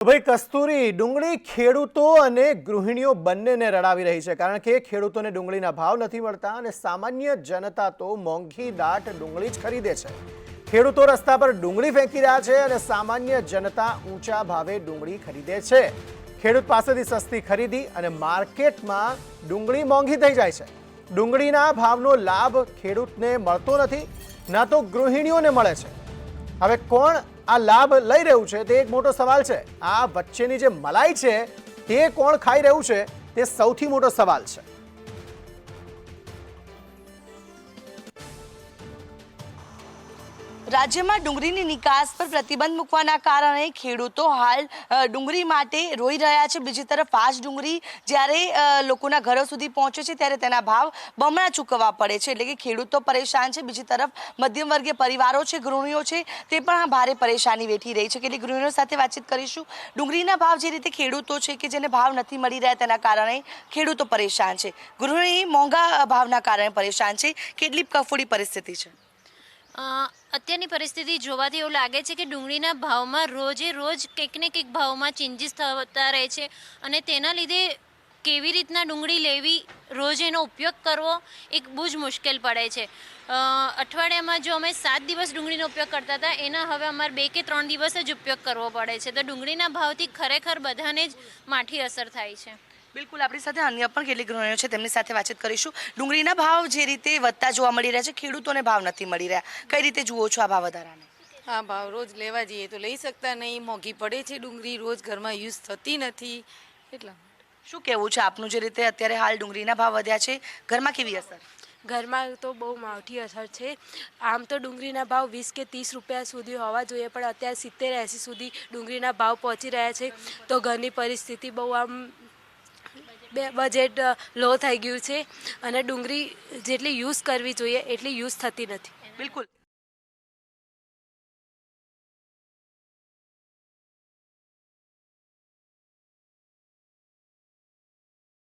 ભાઈ કસ્તુરી, ડુંગળી, ખેડૂતો અને ગૃહિણીઓ બંનેને રડાવી રહી છે. કારણ કે ખેડૂતોને ડુંગળીના ભાવ નથી મળતા અને સામાન્ય જનતા તો મોંઘી દાટ ડુંગળી જ ખરીદે છે. ખેડૂતો રસ્તા પર ડુંગળી ફેંકી રહ્યા છે અને સામાન્ય જનતા ઊંચા ભાવે ડુંગળી ખરીદે છે. ખેડૂત પાસેથી સસ્તી ખરીદી અને માર્કેટમાં ડુંગળી મોંઘી થઈ જાય છે. ડુંગળીના ભાવનો લાભ ખેડૂતને મળતો નથી, ના તો ગૃહિણીઓને મળે છે. હવે કોણ આ લાભ લઈ રહ્યું છે તે એક મોટો સવાલ છે. આ વચ્ચેની જે મલાઈ છે તે કોણ ખાઈ રહ્યું છે તે સૌથી મોટો સવાલ છે. રાજ્યમાં ડુંગળીની નિકાસ પર પ્રતિબંધ મૂકવાના કારણે ખેડૂતો હાલ ડુંગળી માટે રોઈ રહ્યા છે. બીજી તરફ આ જ ડુંગળી જ્યારે લોકોના ઘરો સુધી પહોંચે છે ત્યારે તેના ભાવ બમણા ચૂકવવા પડે છે. એટલે કે ખેડૂતો પરેશાન છે. બીજી તરફ મધ્યમ વર્ગીય પરિવારો છે, ગૃહિણીઓ છે, તે પણ ભારે પરેશાની વેઠી રહી છે. કેટલીક ગૃહિણીઓ સાથે વાતચીત કરીશું. ડુંગળીના ભાવ જે રીતે ખેડૂતો છે કે જેને ભાવ નથી મળી રહ્યા તેના કારણે ખેડૂતો પરેશાન છે. ગૃહિણી મોંઘા ભાવના કારણે પરેશાન છે. કેટલી કફોડી પરિસ્થિતિ છે. અત્યારની પરિસ્થિતિ જોવાથી એવું લાગે છે કે ડુંગળીના ભાવમાં રોજે રોજ કંઈક ને કંઈક ભાવમાં ચેન્જીસ થતા રહે છે. અને તેના લીધે કેવી રીતના ડુંગળી લેવી, રોજ એનો ઉપયોગ કરવો, એક બહુ જ મુશ્કેલ પડે છે. અઠવાડિયામાં જો અમે સાત દિવસ ડુંગળીનો ઉપયોગ કરતા હતા, એના હવે અમારે બે કે ત્રણ દિવસ જ ઉપયોગ કરવો પડે છે. તો ડુંગળીના ભાવથી ખરેખર બધાને જ માઠી અસર થાય છે. બિલકુલ આપણી સાથે અન્ય પણ કેટલીક ગૃહિણીઓ છે તેમની સાથે વાતચીત કરીશું. ડુંગળીના ભાવ જે રીતે વધતા જોવા મળી રહ્યા છે ખેડૂતોને ભાવ નથી મળી રહ્યા. કઈ રીતે જુઓ છો આ ભાવ વધારાને? હા ભાવ રોજ લેવા જઈએ તો લઈ શકતા નહીં મોંઘી પડે છે ડુંગળી રોજ ઘરમાં યુઝ થતી નથી. એટલા માટે. શું કહેવું છે આપનું જે રીતે અત્યારે હાલ ડુંગળીના ભાવ વધ્યા છે ઘરમાં કેવી અસર? ઘરમાં તો બહુ માઠી અસર છે. આમ તો ડુંગળીના ભાવ વીસ કે ત્રીસ રૂપિયા સુધી હોવા જોઈએ પણ અત્યારે સિત્તેર એંસી સુધી ડુંગળીના ભાવ પહોંચી રહ્યા છે. તો ઘરની પરિસ્થિતિ બહુ આમ બે બજેટ લો થઈ ગયું છે અને ડુંગળી જેટલી યુઝ કરવી જોઈએ એટલી યુઝ થતી નથી. બિલકુલ.